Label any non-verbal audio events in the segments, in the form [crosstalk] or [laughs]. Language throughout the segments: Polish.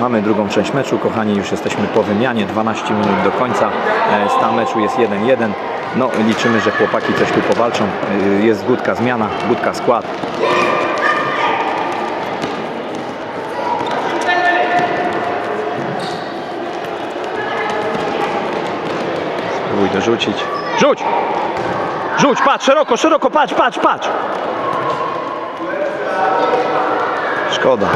Mamy drugą część meczu, kochani, już jesteśmy po wymianie, 12 minut do końca. E, Stan meczu jest 1-1. No, liczymy, że chłopaki coś tu powalczą. E, Jest Budka zmiana, Budka skład. Spróbuj dorzucić. Rzuć! Rzuć, patrz, szeroko, szeroko, patrz, patrz, patrz! Szkoda.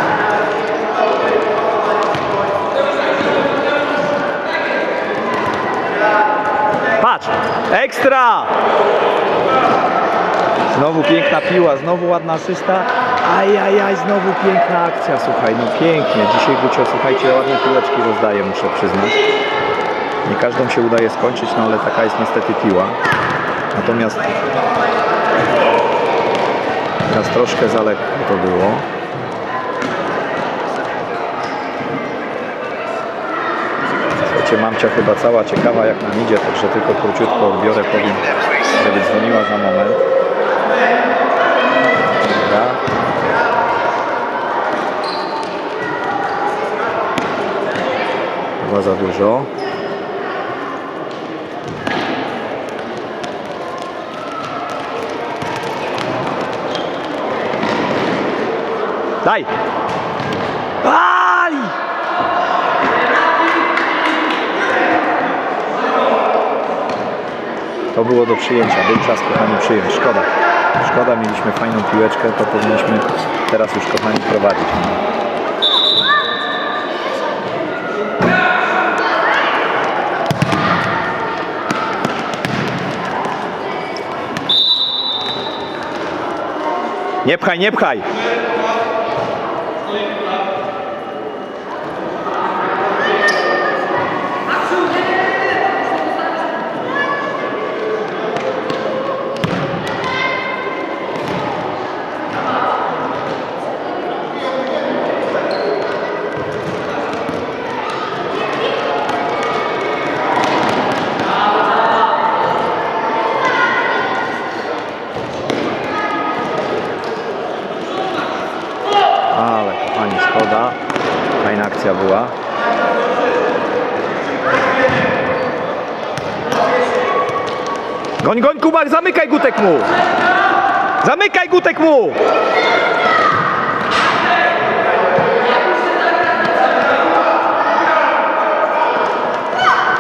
Patrz! Ekstra! Znowu piękna piła, znowu ładna asysta. Ajajaj, znowu piękna akcja, słuchaj, no pięknie. Dzisiaj Gucio, słuchajcie, ładne piłeczki rozdaje, muszę przyznać. Nie każdą się udaje skończyć, no ale taka jest niestety piła. Natomiast teraz troszkę za lekko to było. Słuchajcie, mamcia chyba cała ciekawa jak nam idzie, także tylko króciutko odbiorę, powiem, żeby dzwoniła za moment. Dobra. Chyba za dużo. Daj! To było do przyjęcia, był czas kochani przyjąć. Szkoda. Szkoda, mieliśmy fajną piłeczkę, to powinniśmy teraz już kochani prowadzić. Nie pchaj, nie pchaj! Ale kochani, szkoda. Fajna akcja była. Goń, goń, Kubak, zamykaj gutek mu! Zamykaj gutek mu!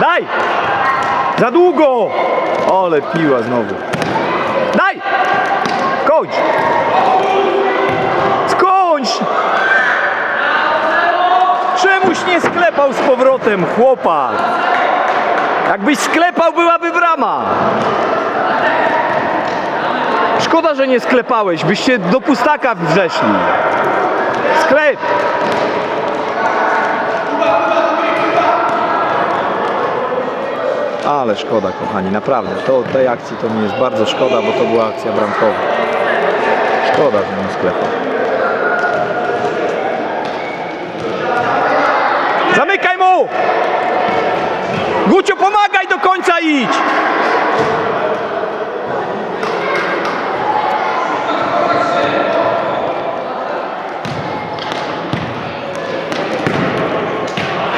Daj! Za długo! Ale piła znowu. Daj! Kończ! Czemuś nie sklepał z powrotem, chłopak? Jakbyś sklepał, byłaby brama. Szkoda, że nie sklepałeś, byście do pustaka wzeszli. Sklep! Ale szkoda, kochani, naprawdę. To tej akcji to mi jest bardzo szkoda, bo to była akcja bramkowa. Szkoda, że nie sklepał. Gucio, pomagaj do końca idź!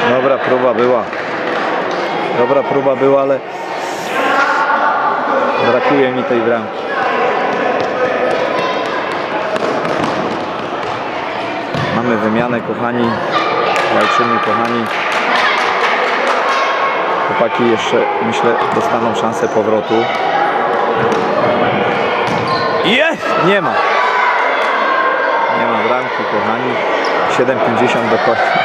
Dobra próba była. Dobra próba była, ale brakuje mi tej bramki. Mamy wymianę, kochani. Walczymy, kochani. Chłopaki jeszcze, myślę, dostaną szansę powrotu. Jest! Nie ma. Nie ma bramki, kochani. 7,50 do końca.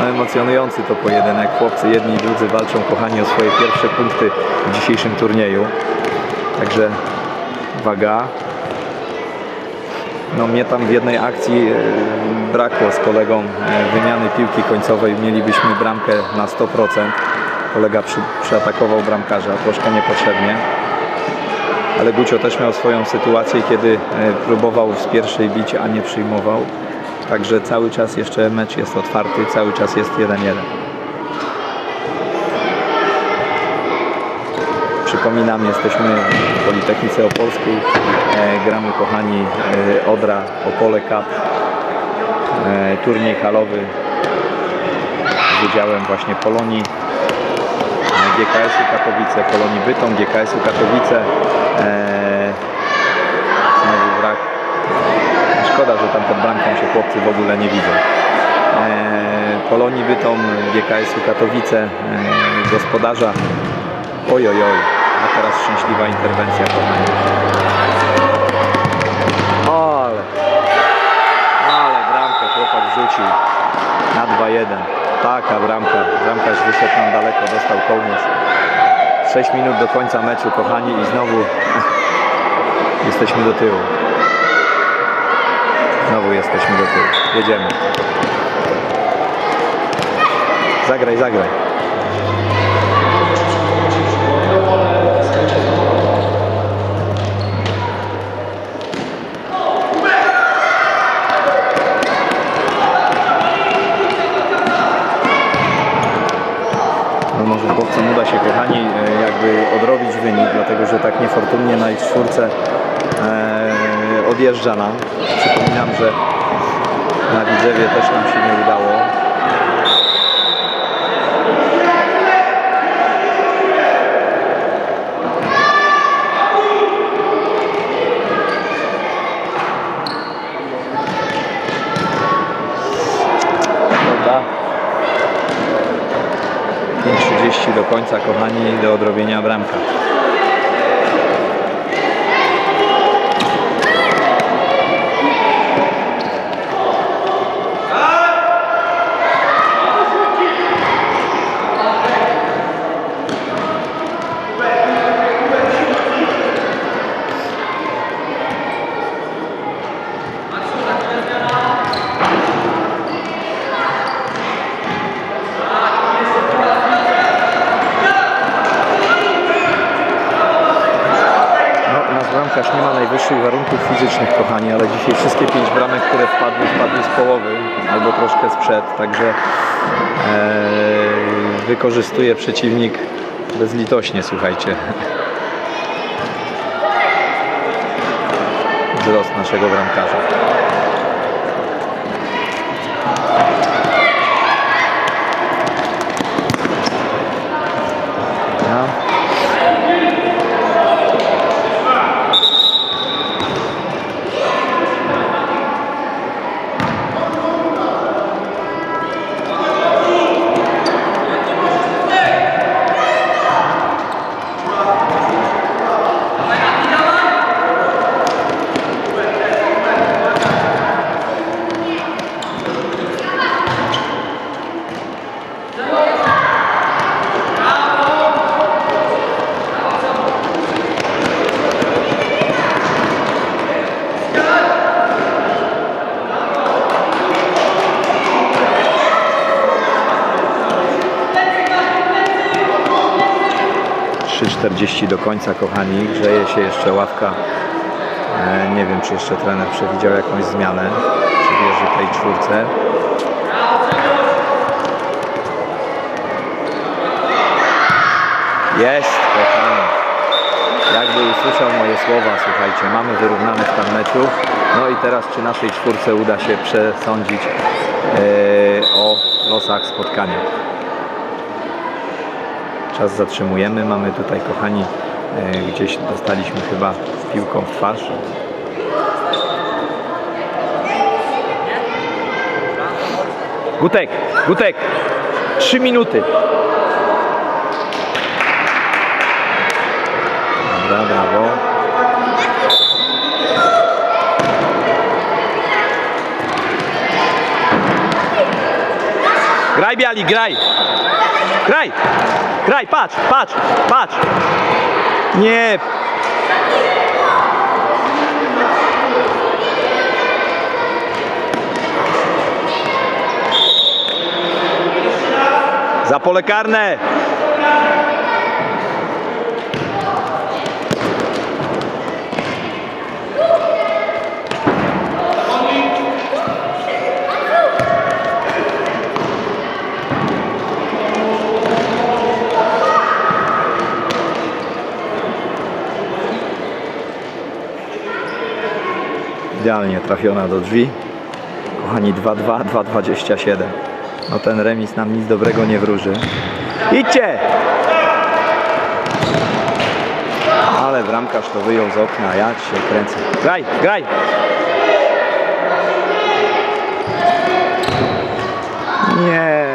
No emocjonujący to pojedynek. Chłopcy jedni i drudzy walczą, kochani, o swoje pierwsze punkty w dzisiejszym turnieju. Także uwaga. No mnie tam w jednej akcji e, brakło z kolegą e, wymiany piłki końcowej. Mielibyśmy bramkę na 100%. Kolega przy, przyatakował bramkarza troszkę niepotrzebnie. Ale Gucio też miał swoją sytuację, kiedy e, próbował z pierwszej bić, a nie przyjmował. Także cały czas jeszcze mecz jest otwarty, cały czas jest 1-1. Przypominam, jesteśmy w Politechnice Opolskiej. E, gramy, kochani, e, Odra, Opole Cup. E, turniej halowy z Wydziałem właśnie Polonii GKS-u Katowice, Polonii Bytom, GKS-u Katowice. Znowu brak. Szkoda, że tam pod bramką się chłopcy w ogóle nie widzą. Polonii Bytom, GKS-u Katowice, gospodarza. Oj, oj, oj. Teraz szczęśliwa interwencja, kochani. Ale, ale bramkę chłopak wrzucił na 2-1. Taka bramka. Bramkarz wyszedł nam daleko, dostał kołnierz. 6 minut do końca meczu, kochani, i znowu [laughs] jesteśmy do tyłu. Znowu jesteśmy do tyłu. Jedziemy. Zagraj, zagraj. No może chłopcom uda się, kochani, e, jakby odrobić wynik, dlatego że tak niefortunnie na ich czwórce e, odjeżdża nam. Przypominam, że na Widzewie też nam się nie udało. Dobra. 5.30 do końca, kochani, do odrobienia bramka. No, nasz bramkarz nie ma najwyższych warunków fizycznych, kochani, ale dzisiaj wszystkie pięć bramek, które wpadły z połowy albo troszkę sprzed, także e, wykorzystuje przeciwnik bezlitośnie, słuchajcie. Wzrost naszego bramkarza. 40 do końca, kochani. Grzeje się jeszcze ławka. E, nie wiem, czy jeszcze trener przewidział jakąś zmianę, czy wierzy tej czwórce. Jest, kochani. Jakby usłyszał moje słowa, słuchajcie, mamy wyrównany stan meczu. No i teraz, czy naszej czwórce uda się przesądzić yy, o losach spotkania. Czas zatrzymujemy. Mamy tutaj, kochani, e, gdzieś dostaliśmy chyba piłką w twarz. Gutek, Gutek, trzy minuty. Dobra, brawo. Graj, Biali, graj! Graj! Graj, patrz, patrz, patrz! Nie! Za pole karne! Idealnie trafiona do drzwi. Kochani 2-2, 2-27. No ten remis nam nic dobrego nie wróży. Idźcie! Ale bramkarz to wyjął z okna, ja się kręcę. Graj, graj! Nie.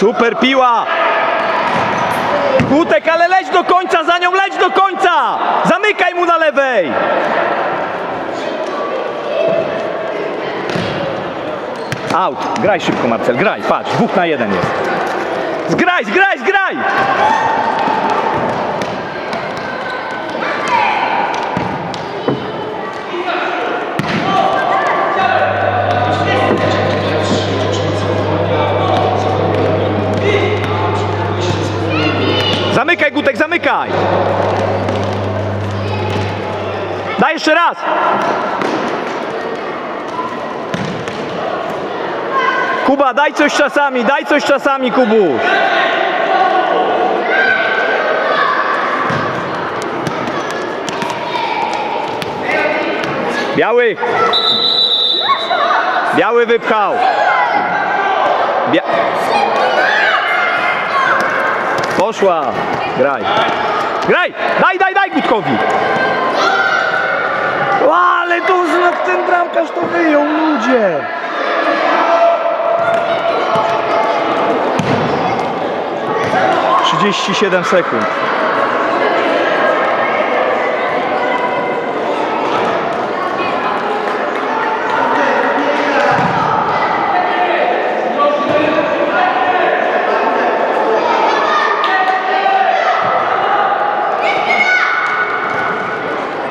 Super piła! Gutek, ale leć do końca, za nią leć do końca! Zamykaj mu na lewej! Out. Graj szybko, Marcel, graj. Patrz, dwóch na jeden jest. Zgraj, zgraj, zgraj! Jeszcze raz! Kuba, daj coś czasami, daj coś czasami, Kubu. Biały. Biały wypchał. Bia... Poszła. Graj. Graj! Daj, daj, daj Gutkowi! O, ale to bramkarz to wyjął, ludzie! Trzydzieści siedem sekund.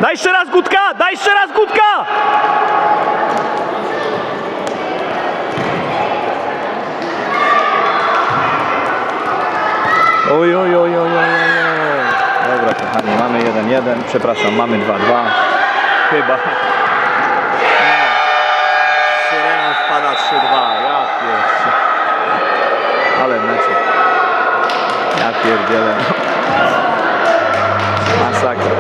Daj jeszcze raz Gutka! Daj jeszcze raz Gutka! Oj, oj, oj, oj, oj, oj. oj. Dobra, kochani, mamy 1-1. Przepraszam, mamy 2-2. Chyba. Nie. Syreną wpada 3-2. Ja pierdzie. Ale meczu. Ja pierdzielę. Masakra.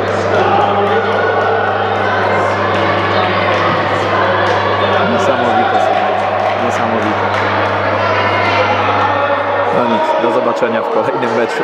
Niesamowite, słuchajcie. Niesamowite. No nic, do zobaczenia w kolejnym meczu.